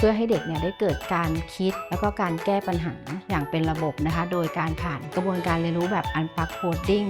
เพื่อให้เด็กเนี่ยได้เกิดการคิดแล้วก็การแก้ปัญหาอย่างเป็นระบบนะคะ โดยการผ่านกระบวนการเรียนรู้แบบ Unplug Coding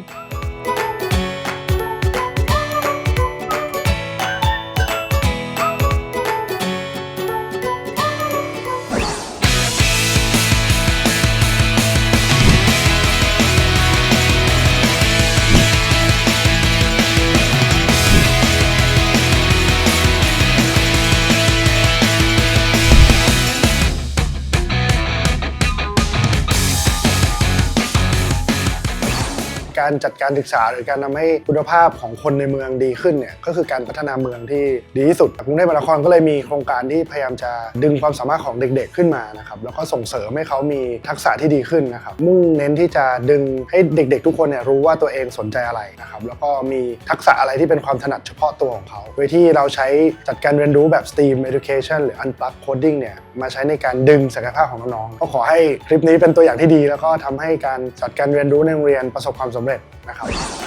การจัดการศึกษา หรือการทำให้คุณภาพของคนในเมืองดีขึ้นเนี่ยก็คือการพัฒนาเมืองที่ดีที่สุดกรุงเทพมหานครก็เลยมีโครงการที่พยายามจะดึงความสามารถของเด็กๆขึ้นมานะครับแล้วก็ส่งเสริมให้เขามีทักษะที่ดีขึ้นนะครับมุ่งเน้นที่จะดึงให้เด็กๆ ทุกคนเนี่ยรู้ว่าตัวเองสนใจอะไรนะครับแล้วก็มีทักษะอะไรที่เป็นความถนัดเฉพาะตัวของเขาโดยที่เราใช้จัดการเรียนรู้แบบ STEAM Education หรือ Unplug Coding เนี่ยมาใช้ในการดึงศักยภาพของน้องๆก็ขอให้คลิปนี้เป็นตัวอย่างที่ดี แล้วก็ทำให้การจัดการเรียนรู้ในโรงเรียนประสบความสำเร็จนะครับ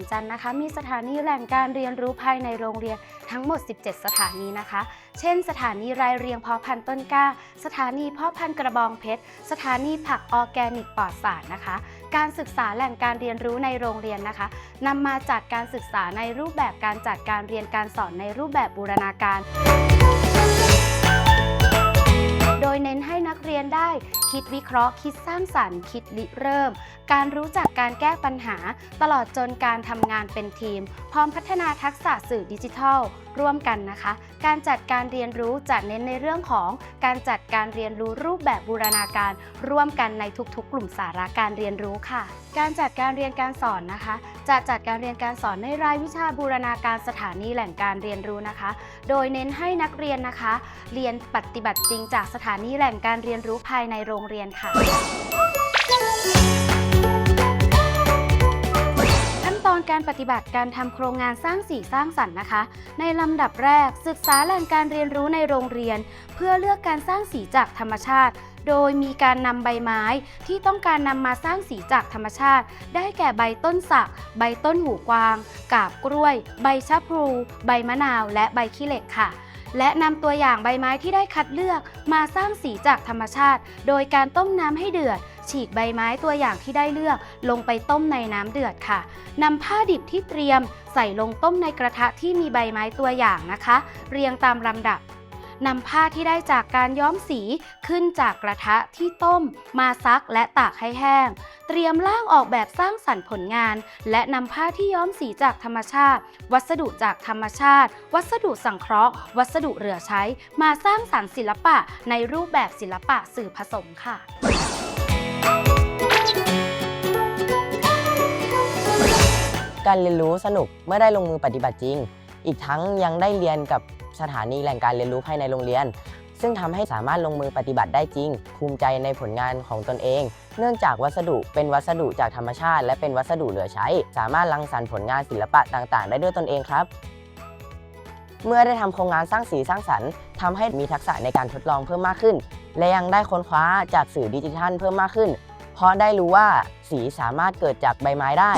ด้วยโรงเรียนจันนะคะ มีสถานีแหล่งการเรียนรู้ภายในโรงเรียนทั้งหมด 17 สถานีนะคะ เช่น สถานีรายเรียงเพาะพันธุ์ต้นกล้า สถานีเพาะพันธุ์กระบองเพชร สถานีผักออแกนิกปลอดสารนะคะ การศึกษาแหล่งการเรียนรู้ในโรงเรียนนะคะนำมาจัดการศึกษาในรูปแบบการจัดการเรียนการสอนในรูปแบบบูรณาการ โดยเน้นให้นักเรียนได้ คิดวิเคราะห์ คิดสร้างสรรค์ คิดริเริ่ม การรู้จักการแก้ปัญหา ตลอดจนการทำงานเป็นทีม พร้อมพัฒนาทักษะสื่อดิจิทัล ร่วมกันนะคะ การจัดการเรียนรู้จะเน้นในเรื่องของการจัดการเรียนรู้รูปแบบบูรณาการ ร่วมกันในทุกๆ กลุ่มสาระการเรียนรู้ค่ะ การจัดการเรียนการสอนนะคะ จะจัดการเรียนการสอนในรายวิชาบูรณาการสถานีแหล่งการเรียนรู้นะคะ โดยเน้นให้นักเรียนนะคะ เรียนปฏิบัติจริงจากสถานีแหล่งการเรียนรู้ภายในโรงเรียนค่ะ ขั้นตอนการปฏิบัติการทำโครงงานสร้างสีสร้างสรรค์นะคะ ในลำดับแรกศึกษาแหล่งการเรียนรู้ในโรงเรียน เพื่อเลือกการสร้างสีจากธรรมชาติโดยมีการนำใบไม้ที่ต้องการนำมาสร้างสีจากธรรมชาติ ได้แก่ใบต้นสัก ใบต้นหูกวาง กาบกล้วย ใบชะพลู ใบมะนาว และใบขี้เหล็กค่ะ และนำตัวอย่างใบไม้ที่ได้คัดเลือกมาสร้างสีจากธรรมชาติ โดยการต้มน้ำให้เดือด ฉีกใบไม้ตัวอย่างที่ได้เลือก ลงไปต้มในน้ำเดือดค่ะนำผ้าดิบที่เตรียม ใส่ลงต้มในกระทะที่มีใบไม้ตัวอย่างนะคะ เรียงตามลำดับ นำผ้าที่ได้จากการย้อมสีขึ้นจากกระทะที่ต้ม มาซักและตากให้แห้ง เตรียมร่างออกแบบสร้างสรรค์ผลงาน และนำผ้าที่ย้อมสีจากธรรมชาติ วัสดุจากธรรมชาติ วัสดุสังเคราะห์ วัสดุเหลือใช้ มาสร้างสรรค์ศิลปะในรูปแบบศิลปะสื่อผสมค่ะการเรียนรู้สนุกเมื่อได้ลงมือปฏิบัติจริง อีกทั้งยังได้เรียนกับ สถานีแหล่งการเรียนรู้ภายในโรงเรียน ซึ่งทำให้สามารถลงมือปฏิบัติได้จริง ภูมิใจในผลงานของตนเอง เนื่องจากวัสดุเป็นวัสดุจากธรรมชาติ และเป็นวัสดุเหลือใช้ สามารถรังสรรค์ผลงานศิลปะต่าง ๆ ได้ด้วยตนเองครับเมื่อได้ทำโครงงานสร้างสีสร้างสรรค์ทำให้มีทักษะในการทดลองเพิ่มมากขึ้น และยังได้ค้นคว้าจากสื่อดิจิทัลเพิ่มมากขึ้น เพราะได้รู้ว่าสีสามารถเกิดจากใบไม้ได้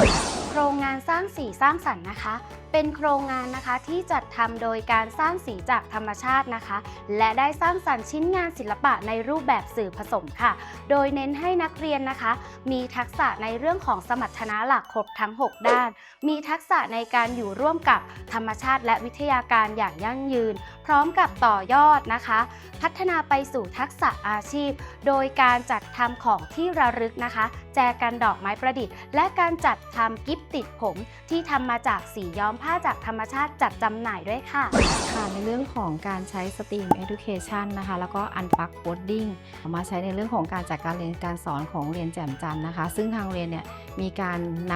โครงงานสร้างสีสร้างสรรค์นะคะ เป็นโครงงานนะคะที่จัดทำโดยการสร้างสีจากธรรมชาตินะคะ และได้สร้างสรรค์ชิ้นงานศิลปะในรูปแบบสื่อผสมค่ะ โดยเน้นให้นักเรียนนะคะ มีทักษะในเรื่องของสมรรถนะหลักครบทั้ง 6 ด้าน มีทักษะในการอยู่ร่วมกับธรรมชาติและวิทยาการอย่างยั่งยืน พร้อมกับต่อยอดนะคะ พัฒนาไปสู่ทักษะอาชีพ โดยการจัดทำของที่ระลึกนะคะ แจกันดอกไม้ประดิษฐ์ และการจัดทำกิฟต์ติดผมที่ทำมาจากสีย้อมผ้าจากธรรมชาติจัดจำหน่ายด้วยค่ะ ค่ะในเรื่องของการใช้ STEAM Education นะคะ แล้วก็ Unplug Coding เอามาใช้ในเรื่องของการจัดการเรียนการสอนของเรียนแจ่มจันทร์นะคะ ซึ่งทางเรียนเนี่ยมีการน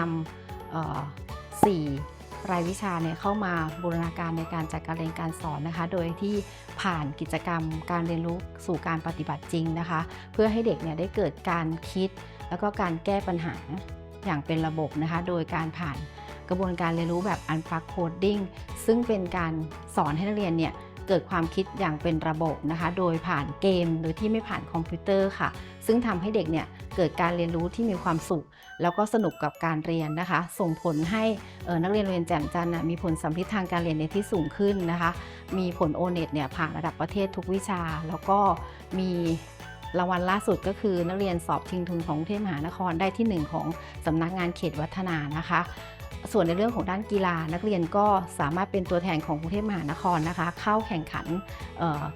ำสี่รายวิชาเนี่ยเข้ามาบูรณาการในการจัดการเรียนการสอนนะคะ โดยที่ผ่านกิจกรรมการเรียนรู้สู่การปฏิบัติจริงนะคะ เพื่อให้เด็กเนี่ยได้เกิดการคิด แล้วก็การแก้ปัญหาอย่างเป็นระบบนะคะ โดยการผ่าน กระบวนการเรียนรู้แบบ Unplug Coding ซึ่งเป็นการสอนให้นักเรียนเนี่ยเกิดความคิดอย่างเป็นระบบนะคะ โดยผ่านเกมโดยที่ไม่ผ่านคอมพิวเตอร์ค่ะ ซึ่งทำให้เด็กเนี่ยเกิดการเรียนรู้ที่มีความสุข แล้วก็สนุกกับการเรียนนะคะ ส่งผลให้ออนักเรียนเรียนแจ่มจันทร์มีผลสัมฤทธิ์ทางการเรียนในที่สูงขึ้นนะคะ มีผลโอเน็ตเนี่ยผ่านระดับประเทศทุกวิชา แล้วก็มีรางวัลล่าสุดก็คือนักเรียนสอบชิงทุนของกรุงเทพมหานครได้ที่หนึ่งของสำนักงานเขตวัฒนานะคะ ส่วนในเรื่องของด้านกีฬานักเรียนก็สามารถเป็นตัวแทนของกรุงเทพมหานครนะคะ เข้าแข่งขัน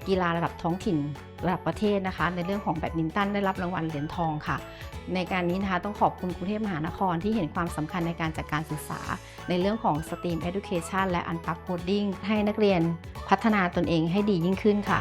กีฬาระดับท้องถิ่นระดับประเทศนะคะ ในเรื่องของแบดมินตันได้รับรางวัลเหรียญทองค่ะ ในการนี้นะคะต้องขอบคุณกรุงเทพมหานครที่เห็นความสำคัญในการจัดการศึกษา ในเรื่องของ STEAM Education และ Unpack Coding ให้นักเรียนพัฒนาตนเองให้ดียิ่งขึ้นค่ะ